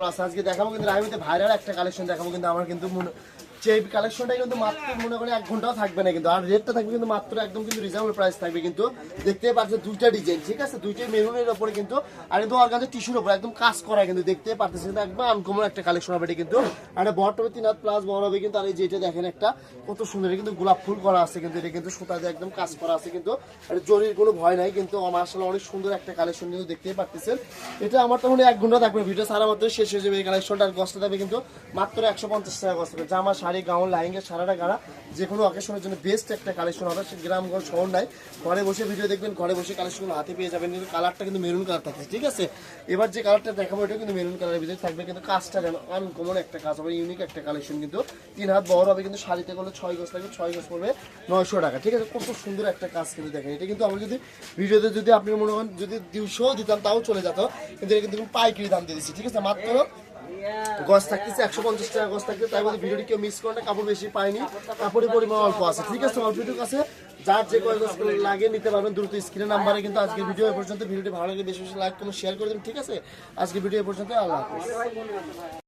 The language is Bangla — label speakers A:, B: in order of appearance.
A: আজকে দেখাবো কিন্তু রাইমিতে ভাইরাল একটা কালেকশন দেখাবো কিন্তু আমার কিন্তু দেখতে দেখতে দেখেন একটা, কত সুন্দর কিন্তু গোলাপ ফুল করা আছে কিন্তু, এটা কিন্তু সুতা দিয়ে একদম কাজ করা আছে কিন্তু জরির কোনো ভয় নাই কিন্তু আমার আসলে অনেক সুন্দর একটা কালেকশন কিন্তু দেখতেই পাচ্ছেন এটা আমার তো মনে এক ঘণ্টা থাকবে ভিডিও সারা মাত্র শেষ হয়ে যাবে এই কালেকশনটা আর গসটা থাকবে কিন্তু মাত্র একশো পঞ্চাশ টাকা থাকবে জামা শাড়ি, গাউন লাইঙ্গা সারাটা গাড়া যে কোনো অকেশনের জন্য বেস্ট একটা কালেকশন হবে। সে গ্রামগঞ্জ শহর নাই। ঘরে বসে ভিডিও দেখবেন, ঘরে বসে কালেকশনগুলো হাতে পেয়ে যাবেন। কিন্তু কালারটা কিন্তু মেরুন কালার থাকে, ঠিক আছে? এবার যে কালারটা দেখাবো এটা কিন্তু মেরুন কালারের ভিতরে থাকবে। কিন্তু কাজটা যেন আনকমন একটা কাজ হবে ইউনিক একটা কালেকশন কিন্তু। তিন হাত বড় হবে কিন্তু শাড়িতে করলে ছয় গজ লাগবে, ছয় গজ পড়বে নয়শো টাকা, ঠিক আছে? কত সুন্দর একটা কাজ কিন্তু দেখেন। এটা কিন্তু আমরা যদি ভিডিওতে যদি আপনি মনে করেন যদি দুশো দিতাম, তাও চলে যেত। কিন্তু এটা কিন্তু পাইকারি দাম দিয়ে দিচ্ছি, ঠিক আছে? মাত্র গজ থাকতেছে একশো পঞ্চাশ টাকা গজ থাকতে তাই বলে ভিডিওটি কেউ মিস করে না কাপড় বেশি পায়নি। কাপড়ের পরিমাণ অল্প আছে। ঠিক আছে অল্পটুকু আছে যার যে কয় গজ লাগে নিতে পারবেন দ্রুত স্ক্রিনের নাম্বারে কিন্তু আজকে ভিডিও এ পর্যন্ত। ভিডিওটি ভালো লাগে বেশি বেশি লাইক কমেন্ট শেয়ার করে দেবেন। ঠিক আছে আজকে ভিডিও এ পর্যন্ত আল্লাহ হাফেজ।